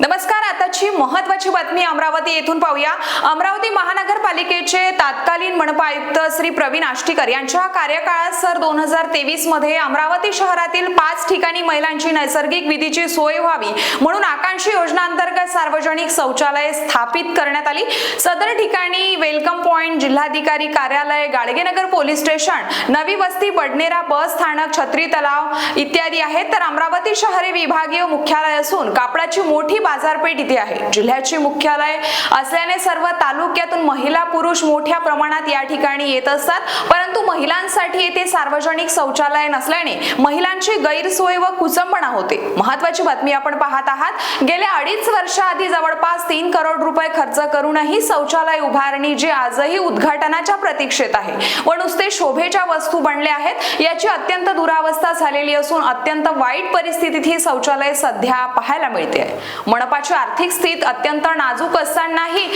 नमस्कार आताची महत्वाची बातमी अमरावती येथून पाहूया. अमरावती महानगरपालिकेचे तत्कालीन मनपा आयुक्त श्री प्रवीण आष्टीकर यांच्या कार्यकाळात सर दोन हजार तेवीसमध्ये अमरावती शहरातील पाच ठिकाणी महिलांची नैसर्गिक विधीची सोय व्हावी म्हणून आकांक्षी योजनांतर्गत सार्वजनिक शौचालय स्थापित करण्यात आली. सदर ठिकाणी वेलकम पॉइंट जिल्हाधिकारी कार्यालय गाडगेनगर पोलीस स्टेशन नवी वस्ती बडनेरा बस स्थानक छत्री तलाव इत्यादी आहेत. तर अमरावती शहरे विभागीय मुख्यालय असून कापडाची मोठी बाजारपेठ इथे आहे. जिल्ह्याची मुख्यालय असल्याने सर्व तालुक्यातून महिला पुरुष मोठ्या प्रमाणात या ठिकाणी येत असतात. परंतु महिला महिलांसाठी येथे सार्वजनिक शौचालय नसल्याने महिलांची गैरसोय व कुचंबणा होते. महत्वाची बातमी आपण पाहत आहात. गेल्या अडीच वर्षाआधी जवळपास तीन करोड रुपये खर्च करूनही शौचालय उभारणी जी आजही उद्घाटनाच्या प्रतीक्षेत आहे. व नुसते शोभेच्या वस्तू बनल्या आहेत याची अत्यंत दुरावस्था झालेली असून अत्यंत वाईट परिस्थितीत ही शौचालय सध्या पाहायला मिळते मनपाची आर्थिक स्थिती अत्यंत नाजूक असतानाही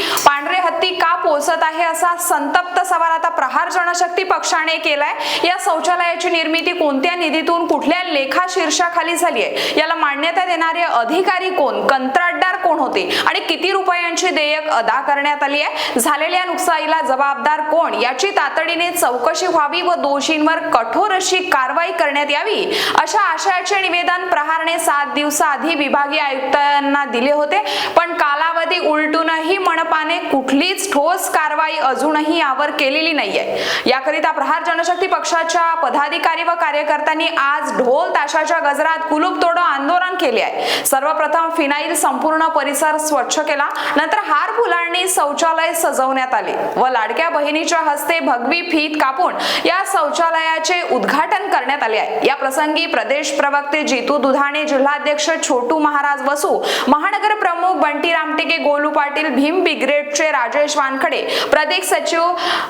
पोहोचत आहे असा संतप्त सवाल आता प्रहार जनशक्ती पक्षाने केलाय. या शौचालयाची निर्मिती कोणत्या निधीतून कुठल्या लेखा शीर्षाखाली झाली आहे? याला मान्यता देणारे अधिकारी कोण? कंत्राटदार कोण होते? आणि किती रुपयांची देयक अदा करण्यात आली आहे? झालेल्या नुकसानीला जबाबदार कोण? याची तातडीने चौकशी व्हावी व दोषींवर कठोर अशी कारवाई करण्यात यावी? अशा आशयाचे निवेदन प्रहारने सात दिवसाआधी विभागीय आयुक्तांना दिले होते. पण कालावधी उलटूनही मनपाने कुठलीच ठोस कारवाई अजूनही यावर केलेली नाहीये. याकरिता प्रहार जनशक्ती पक्षाच्या पदाधिकारी व कार्यकर्त्यांनी आज ढोल ताशाच्या गजरात कुलूप तोड आंदोलन केले आहे. सर्वप्रथम फिनाईल संपूर्ण परिसर स्वच्छ केला. नंतर हार फुलांनी शौचालय सजवण्यात आले व लाडक्या बहिणीच्या हस्ते भगवी फीत कापून या शौचालयाचे उद्घाटन करण्यात आले आहे. या प्रसंगी प्रदेश प्रवक्ते जितू दुधाणे जिल्हाध्यक्ष छोटू महाराज वसू महानगर प्रमुख बंटी रामटेके गोलू पाटील भीम बिग्रेडचे राजेश वानखडे प्रदेश सचिव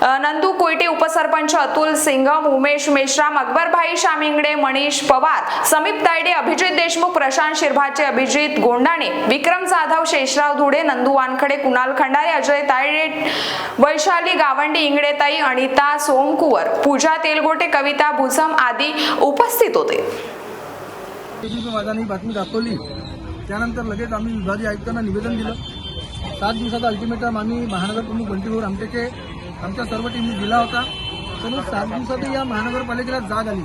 नंदू कोयटे उपसरपंच अतुल सिंघम उमेश मेश्राम अकबरभाई शामिंगडे मनीष पवार समीप तायडे अभिजित देशमुख प्रशांत शिरभाचे अभिजित गोंडाणे विक्रम जाधव शेषराव धुडे नंदू वानखडे कुणाल खंडारे अजय तायडे वैशाली गावंडी इंगडेताई अनिता सोमकुवर पूजा तेलगोटे कविता भुसम आदी उपस्थित होते. बातमी दाखवली. त्यानंतर लगेच आम्ही विभागीय आयुक्तांना निवेदन दिलं. सात दिवसाचा अल्टिमेटम आम्ही महानगर प्रमुख बंटीभाऊ आमटेचे आमच्या सर्व टीमनी दिला होता. पण सात दिवसातही या महानगरपालिकेला जाग आली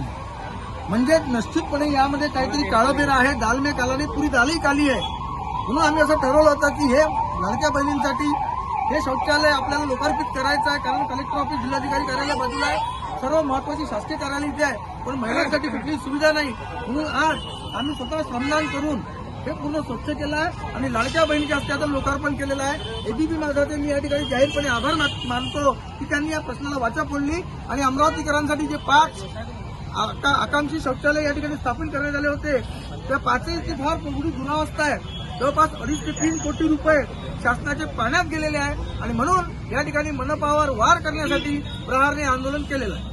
म्हणजे निश्चितपणे यामध्ये काहीतरी काळाबेरा आहे दाल में कालाने पुरी दालही काली आहे. म्हणून आम्ही असं ठरवलं होतं की हे लाडक्या बहिणींसाठी हे शौचालय आपल्याला लोकार्पित करायचं आहे कारण कलेक्टर ऑफिस जिल्हाधिकारी कार्यालय बाजूला आहे. सर्व महत्वाची शासकीय कार्यालय इथे आहे. पण महिलांसाठी कुठलीही सुविधा नाही. म्हणून आज आम्ही स्वतः श्रमदान करून हे पूर्ण स्वच्छ केलं आहे आणि लाडक्या बहिणीच्या हस्ते आता लोकार्पण केलेलं आहे. एबीपी माझाचे मी या ठिकाणी जाहीरपणे आभार मानतो की त्यांनी या प्रश्नाला वाचा फोडली आणि अमरावतीकरांसाठी जे पाच आका- आकांक्षी शौचालय या ठिकाणी स्थापन करण्यात आले होते त्या पाचही फार मोठी जुनावस्था आहे. जवळपास अडीच ते तीन कोटी रुपये शासनाचे पाण्यात गेलेले आहे आणि म्हणून या ठिकाणी मनपावर वार करण्यासाठी प्रहारने आंदोलन केलेलं आहे.